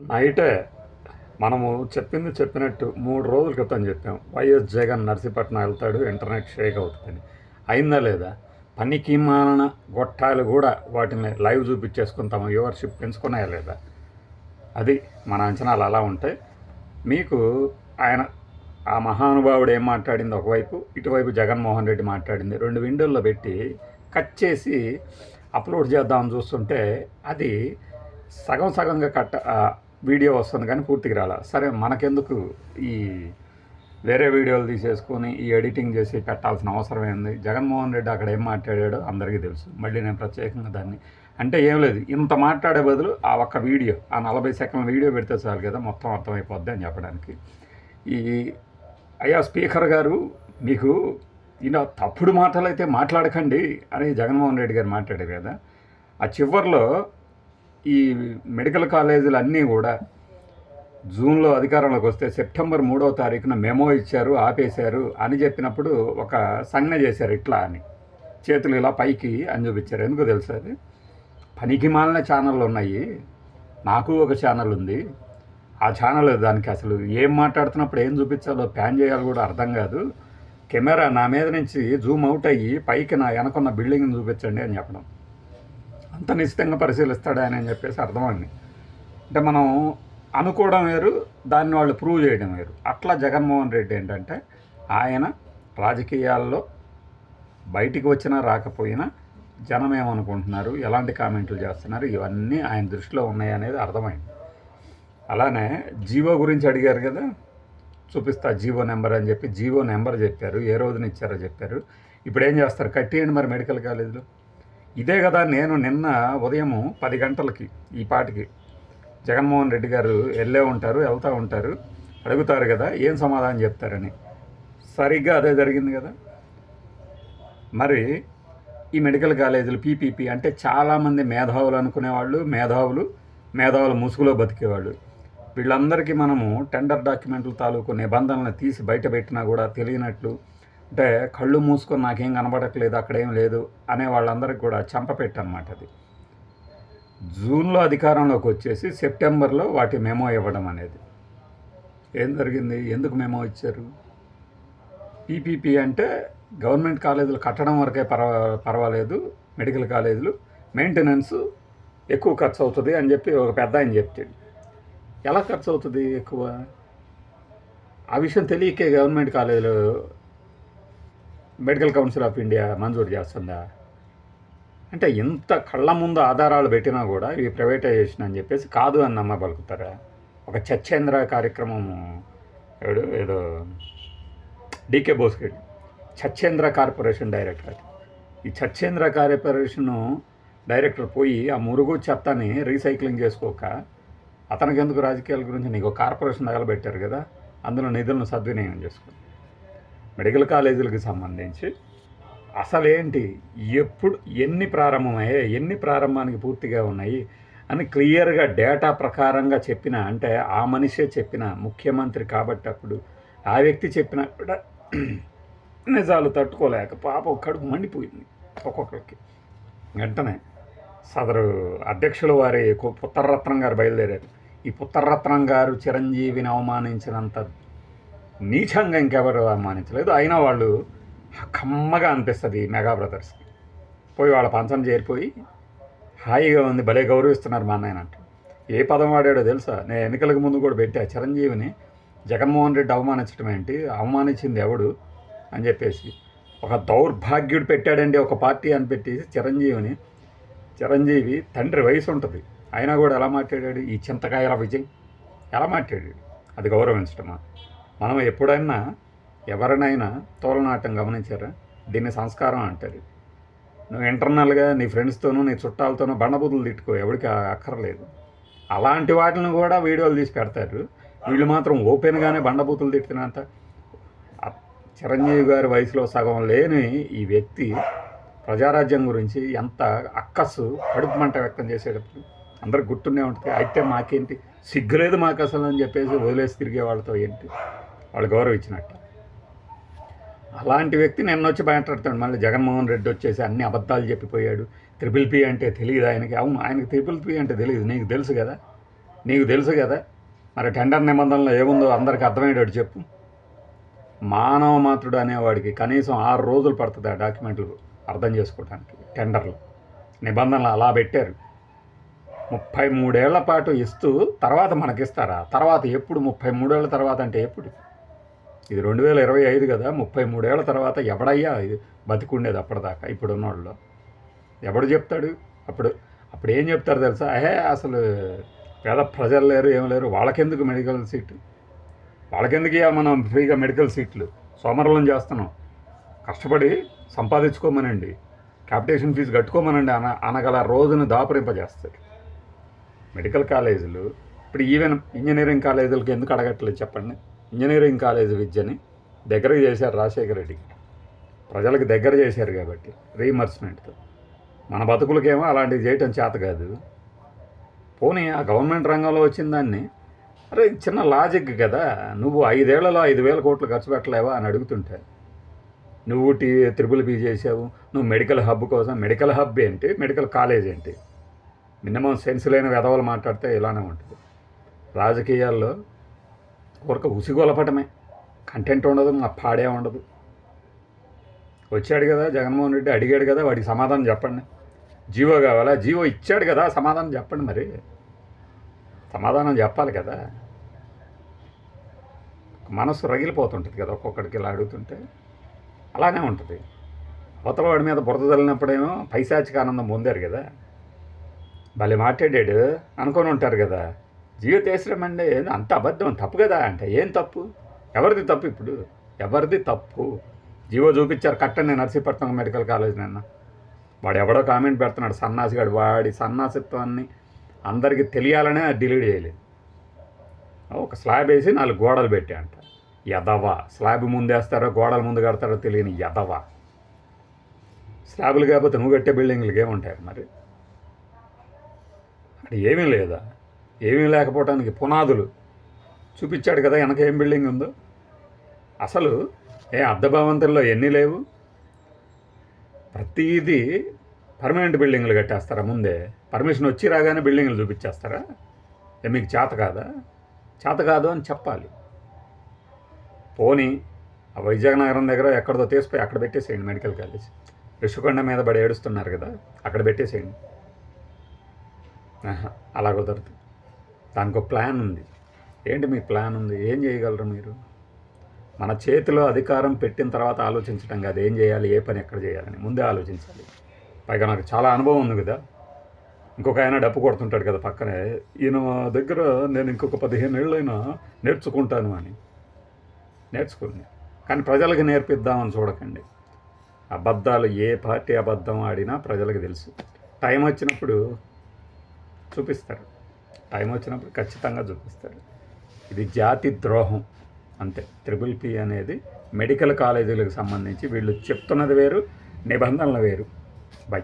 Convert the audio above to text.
నైటే మనము చెప్పింది చెప్పినట్టు మూడు రోజుల క్రితం చెప్పాం. వైఎస్ జగన్ నర్సీపట్నం వెళ్తాడు ఇంటర్నెట్ షేక్ అవుతుందని. అయిందా లేదా? పనికి మాలన గొట్టాలు కూడా వాటిని లైవ్ చూపించేసుకుని తమ వ్యూవర్షిప్ పెంచుకున్నాయా లేదా? అది మన అంచనాలు అలా ఉంటాయి మీకు ఆయన ఆ మహానుభావుడు ఏం మాట్లాడింది? ఒకవైపు ఇటువైపు జగన్మోహన్ రెడ్డి మాట్లాడింది. రెండు విండోల్లో పెట్టి కట్ చేసి అప్లోడ్ చేద్దామని చూస్తుంటే అది సగం సగంగా కట్ వీడియో వస్తుంది కానీ పూర్తికి రాలా. సరే మనకెందుకు ఈ వేరే వీడియోలు తీసేసుకొని ఈ ఎడిటింగ్ చేసి పెట్టాల్సిన అవసరం ఏంది? జగన్మోహన్ రెడ్డి అక్కడ ఏం మాట్లాడాడో అందరికీ తెలుసు. మళ్ళీ నేను ప్రత్యేకంగా దాన్ని అంటే ఏం లేదు. ఇంత మాట్లాడే బదులు ఆ ఒక్క వీడియో ఆ నలభై సెకండ్ల వీడియో పెడితే చాలు కదా మొత్తం అర్థమైపోద్ది అని చెప్పడానికి. ఈ అయ్యా స్పీకర్ గారు మీకు ఈయన తప్పుడు మాటలు అయితే మాట్లాడకండి అని జగన్మోహన్ రెడ్డి గారు మాట్లాడారు కదా. ఆ చివరిలో ఈ మెడికల్ కాలేజీలు అన్నీ కూడా జూన్లో అధికారంలోకి వస్తే సెప్టెంబర్ మూడవ తారీఖున మెమో ఇచ్చారు ఆపేశారు అని చెప్పినప్పుడు ఒక సంజ్ఞ చేశారు ఇట్లా అని. చేతులు ఇలా పైకి అని చూపించారు. ఎందుకు తెలుసు అది? పనికి మాలిన ఛానళ్ళు ఉన్నాయి. నాకు ఒక ఛానల్ ఉంది. ఆ ఛానల్ దానికి అసలు ఏం మాట్లాడుతున్నప్పుడు ఏం చూపించాలో ప్యాన్ చేయాలో కూడా అర్థం కాదు. కెమెరా నా మీద నుంచి జూమ్ అవుట్ అయ్యి పైకి నా వెనకున్న బిల్డింగ్ని చూపించండి అని చెప్పడం. అంత నిశ్చితంగా పరిశీలిస్తాడు ఆయన అని చెప్పేసి అర్థమైంది. అంటే మనం అనుకోవడం వేరు దాన్ని వాళ్ళు ప్రూవ్ చేయడం వేరు. అట్లా జగన్మోహన్ రెడ్డి ఏంటంటే ఆయన రాజకీయాల్లో బయటికి వచ్చినా రాకపోయినా జనం ఏమనుకుంటున్నారు ఎలాంటి కామెంట్లు చేస్తున్నారు ఇవన్నీ ఆయన దృష్టిలో ఉన్నాయనేది అర్థమైంది. అలానే జీవో గురించి అడిగారు కదా చూపిస్తా జీవో నెంబర్ అని చెప్పి జీవో నెంబర్ చెప్పారు ఏ రోజున ఇచ్చారో చెప్పారు. ఇప్పుడు ఏం చేస్తారు కట్టేయండి మరి మెడికల్ కాలేజీలో? ఇదే కదా నేను నిన్న ఉదయం పది గంటలకి ఈ పాటికి జగన్మోహన్ రెడ్డి గారు వెళ్ళే ఉంటారు వెళ్తూ ఉంటారు. అడుగుతారు కదా ఏం సమాధానం చెప్తారని. సరిగ్గా అదే జరిగింది కదా. మరి ఈ మెడికల్ కాలేజీలు పీపీపీ అంటే చాలామంది మేధావులు అనుకునేవాళ్ళు మేధావులు మేధావుల ముసుగులో బతికేవాళ్ళు. వీళ్ళందరికీ మనము టెండర్ డాక్యుమెంట్ల తాలూకు నిబంధనలు తీసి బయట పెట్టినా కూడా తెలియనట్లు అంటే కళ్ళు మూసుకొని నాకేం కనబడట్లేదు అక్కడేం లేదు అనే వాళ్ళందరికీ కూడా చంపపెట్టనమాట అది. జూన్లో అధికారంలోకి వచ్చేసి సెప్టెంబర్లో వాటి మెమో ఇవ్వడం అనేది. ఏం జరిగింది? ఎందుకు మెమో ఇచ్చారు? పీపీపీ అంటే గవర్నమెంట్ కాలేజీలు కట్టడం వరకే పర్వా పర్వాలేదు మెడికల్ కాలేజీలు మెయింటెనెన్స్ ఎక్కువ ఖర్చు అవుతుంది అని చెప్పి ఒక పెద్ద ఆయన చెప్తాడు. ఎలా ఖర్చు అవుతుంది ఎక్కువ? ఆ విషయం తెలియకే గవర్నమెంట్ కాలేజీలు మెడికల్ కౌన్సిల్ ఆఫ్ ఇండియా మంజూరు చేస్తుందా? అంటే ఇంత కళ్ళ ముందు ఆధారాలు పెట్టినా కూడా ఇవి ప్రైవేటైజేషన్ అని చెప్పేసి కాదు అని నమ్మ పలుకుతారా? ఒక చచ్చేంద్ర కార్యక్రమం ఎవడు? ఏదో డీకే బోస్కెడ్ చచ్చేంద్ర కార్పొరేషన్ డైరెక్టర్ ఈ చచ్చేంద్ర కార్పొరేషను డైరెక్టర్ పోయి ఆ మురుగు చెత్తని రీసైక్లింగ్ చేసుకోక అతనికి ఎందుకు రాజకీయాల గురించి నీకు ఒక కార్పొరేషన్ తగలబెట్టారు కదా? అందులో నిధులను సద్వినియోగం చేసుకోండి మెడికల్ కాలేజీలకు సంబంధించి అసలేంటి? ఎప్పుడు ఎన్ని ప్రారంభమయ్యాయి ఎన్ని ప్రారంభానికి పూర్తిగా ఉన్నాయి అని క్లియర్గా డేటా ప్రకారంగా చెప్పిన అంటే ఆ మనిషే చెప్పిన ముఖ్యమంత్రి కాబట్టి అప్పుడు ఆ వ్యక్తి చెప్పిన కూడా నిజాలు తట్టుకోలేక పాప కడుపు మండిపోయింది ఒక్కొక్కరికి. వెంటనే సదరు అధ్యక్షుల వారి పుత్తరరత్నం గారు బయలుదేరారు. ఈ పుత్తరరత్నం గారు చిరంజీవిని అవమానించినంత నీచంగా ఇంకెవరు అవమానించలేదు. అయినా వాళ్ళు కమ్మగా అనిపిస్తుంది మెగా బ్రదర్స్కి. పోయి వాళ్ళ పంచం చేరిపోయి హాయిగా ఉంది భలే గౌరవిస్తున్నారు మా అన్నయ్య అంట. ఏ పదం వాడాడో తెలుసా? నేను ఎన్నికలకు ముందు కూడా పెట్టా చిరంజీవిని జగన్మోహన్ రెడ్డి అవమానించడం ఏంటి? అవమానించింది ఎవడు? అని చెప్పేసి. ఒక దౌర్భాగ్యుడు పెట్టాడండి ఒక పార్టీ అని పెట్టేసి చిరంజీవిని చిరంజీవి తండ్రి వయసు ఉంటుంది. అయినా కూడా ఎలా మాట్లాడాడు? ఈ చింతకాయల విజయ్. ఎలా మాట్లాడాడు? అది గౌరవించడమా మనం ఎప్పుడైనా ఎవరినైనా తోలనాటం గమనించారా? దీన్ని సంస్కారం అంటారు. నువ్వు ఇంటర్నల్గా నీ ఫ్రెండ్స్తోనూ నీ చుట్టాలతోనూ బండబుద్ధులు తిట్టుకో ఎవరికి అక్కర్లేదు. అలాంటి వాటిని కూడా వీడియోలు తీసి పెడతారు. వీళ్ళు మాత్రం ఓపెన్గానే బండబూతులు తిట్టినంత. చిరంజీవి గారి వయసులో సగం లేని ఈ వ్యక్తి ప్రజారాజ్యం గురించి ఎంత అక్కస్సు కడుపు మంట వ్యక్తం చేసేటప్పుడు అందరికి గుర్తుండే ఉంటుంది. అయితే మాకేంటి? సిగ్గులేదు మాకు అసలు అని చెప్పేసి వదిలేసి తిరిగే వాళ్ళతో ఏంటి? వాళ్ళు గౌరవించినట్టు. అలాంటి వ్యక్తి నిన్న వచ్చి మాట్లాడతాడు మళ్ళీ జగన్మోహన్ రెడ్డి వచ్చేసి అన్ని అబద్ధాలు చెప్పిపోయాడు. త్రిపుల్ పి అంటే తెలియదు ఆయనకి. అవును ఆయనకి త్రిపుల్ పి అంటే తెలియదు. నీకు తెలుసు కదా? నీకు తెలుసు కదా? మరి టెండర్ నిబంధనలు ఏముందో అందరికి అర్థమయ్యేటట్టు చెప్పు. మానవ మాతృడు అనేవాడికి కనీసం ఆరు రోజులు పడుతుంది ఆ డాక్యుమెంట్లు అర్థం చేసుకోవడానికి టెండర్లు. నిబంధనలు అలా పెట్టారు. ముప్పై మూడేళ్ళ పాటు ఇస్తూ తర్వాత మనకిస్తారా? తర్వాత ఎప్పుడు? ముప్పై మూడేళ్ళ తర్వాత అంటే ఎప్పుడు? ఇది రెండు వేల ఇరవై ఐదు కదా ముప్పై మూడేళ్ళ తర్వాత ఎవడయ్యా ఇది బతికుండేది అప్పటిదాకా ఇప్పుడున్న వాళ్ళు ఎవడు చెప్తాడు? అప్పుడు అప్పుడు ఏం చెప్తారు తెలుసా? అహే అసలు పేద ప్రజలు లేరు ఏం లేరు వాళ్ళకెందుకు మెడికల్ సీట్? వాళ్ళకెందుకు మనం ఫ్రీగా మెడికల్ సీట్లు? సోమరలం చేస్తున్నాం. కష్టపడి సంపాదించుకోమనండి. క్యాపిటేషన్ ఫీజు కట్టుకోమనండి అన అనగల రోజును దాపరింపజేస్తారు మెడికల్ కాలేజీలు ఇప్పుడు ఈవెన్ ఇంజనీరింగ్ కాలేజీలకి ఎందుకు అడగట్లేదు చెప్పండి? ఇంజనీరింగ్ కాలేజీ విద్యని దగ్గరకు చేశారు రాజశేఖర రెడ్డికి. ప్రజలకు దగ్గర చేశారు కాబట్టి రీఎంబర్స్మెంట్తో మన బతుకులకేమో అలాంటివి చేయటం చేత కాదు పోనీ ఆ గవర్నమెంట్ రంగంలో వచ్చిన దాన్ని అరే చిన్న లాజిక్ కదా నువ్వు ఐదేళ్ళలో ఐదు వేల కోట్లు ఖర్చు పెట్టలేవా అని అడుగుతుంటే నువ్వు టీ త్రిపుల్ పీ చేసావు నువ్వు మెడికల్ హబ్ కోసం మెడికల్ హబ్ ఏంటి మెడికల్ కాలేజ్ ఏంటి? మినిమం సెన్స్ లేని వెధవలు మాట్లాడితే ఇలానే ఉంటుంది. రాజకీయాల్లో ఊరక ఉసిగొలపటమే. కంటెంట్ ఉండదు మా పాడే ఉండదు. వచ్చాడు కదా జగన్మోహన్ రెడ్డి అడిగాడు కదా వాడికి సమాధానం చెప్పండి. జీవో కావాలా? జీవో ఇచ్చాడు కదా సమాధానం చెప్పండి మరి. సమాధానం చెప్పాలి కదా. మనసు రగిలిపోతుంటుంది కదా ఒక్కొక్కడికి ఇలా అడుగుతుంటే. అలానే ఉంటుంది. అవతల వాడి మీద బురద తల్లినప్పుడేమో పైశాచిక ఆనందం పొందారు కదా. భలే మాట్లాడాడు అనుకొని ఉంటారు కదా. జీవితేశ్వరం అంటే అంత అబద్ధం తప్పు కదా అంటే ఏం తప్పు? ఎవరిది తప్పు ఇప్పుడు? ఎవరిది తప్పు? జీవో చూపించారు కట్టండి నర్సీపట్నం మెడికల్ కాలేజ్ నిన్న. వాడు ఎవడో కామెంట్ పెడుతున్నాడు సన్నాసిగాడు వాడి సన్నాసిత్వాన్ని అందరికీ తెలియాలనే డిలీట్ చేయలేదు. ఒక స్లాబ్ వేసి నాలుగు గోడలు పెట్టా అంట. ఎదవ స్లాబ్ ముందేస్తారో గోడల ముందు కడతారో తెలియని ఎదవ స్లాబులు కాకపోతే నువ్వు కట్టే బిల్డింగ్లకి ఏముంటాయి మరి? అక్కడ ఏమీ లేదా? ఏమీ లేకపోవటానికి పునాదులు చూపించాడు కదా వెనక ఏం బిల్డింగ్ ఉందో. అసలు ఏ అర్ధభవంతుల్లో ఎన్ని లేవు? ప్రతిదీ పర్మనెంట్ బిల్డింగ్లు కట్టేస్తారా ముందే? పర్మిషన్ వచ్చి రాగానే బిల్డింగ్లు చూపించేస్తారా? ఏ మీకు చేత కాదా? చేత కాదు అని చెప్పాలి. పోనీ ఆ వైజాగ్ నగరం దగ్గర ఎక్కడదో తీసిపోయి అక్కడ పెట్టేసేయండి మెడికల్ కాలేజ్. ఋషికొండ మీద పడి ఏడుస్తున్నారు కదా అక్కడ పెట్టేసేయండి. ఆహా, అలా కుదరదు. దానికి ఒక ప్లాన్ ఉంది. ఏంటి మీ ప్లాన్ ఉంది? ఏం చేయగలరు మీరు? మన చేతిలో అధికారం పెట్టిన తర్వాత ఆలోచించడం కాదు. ఏం చేయాలి? ఏ పని ఎక్కడ చేయాలని ముందే ఆలోచించాలి. పైగా నాకు చాలా అనుభవం ఉంది కదా. ఇంకొక ఆయన డప్పు కొడుతుంటాడు కదా పక్కనే. ఈయన దగ్గర నేను ఇంకొక పదిహేను ఏళ్ళైనా నేర్చుకుంటాను అని. నేర్చుకుని కానీ ప్రజలకు నేర్పిద్దామని చూడకండి. అబద్ధాలు ఏ పార్టీ అబద్ధం ఆడినా ప్రజలకు తెలుసు. టైం వచ్చినప్పుడు చూపిస్తారు. టైం వచ్చినప్పుడు ఖచ్చితంగా చూపిస్తారు. ఇది జాతి ద్రోహం. అంతే. ట్రిపుల్ పి అనేది మెడికల్ కాలేజీలకు సంబంధించి వీళ్ళు చెప్తున్నది వేరు నిబంధనలు వేరు. బై.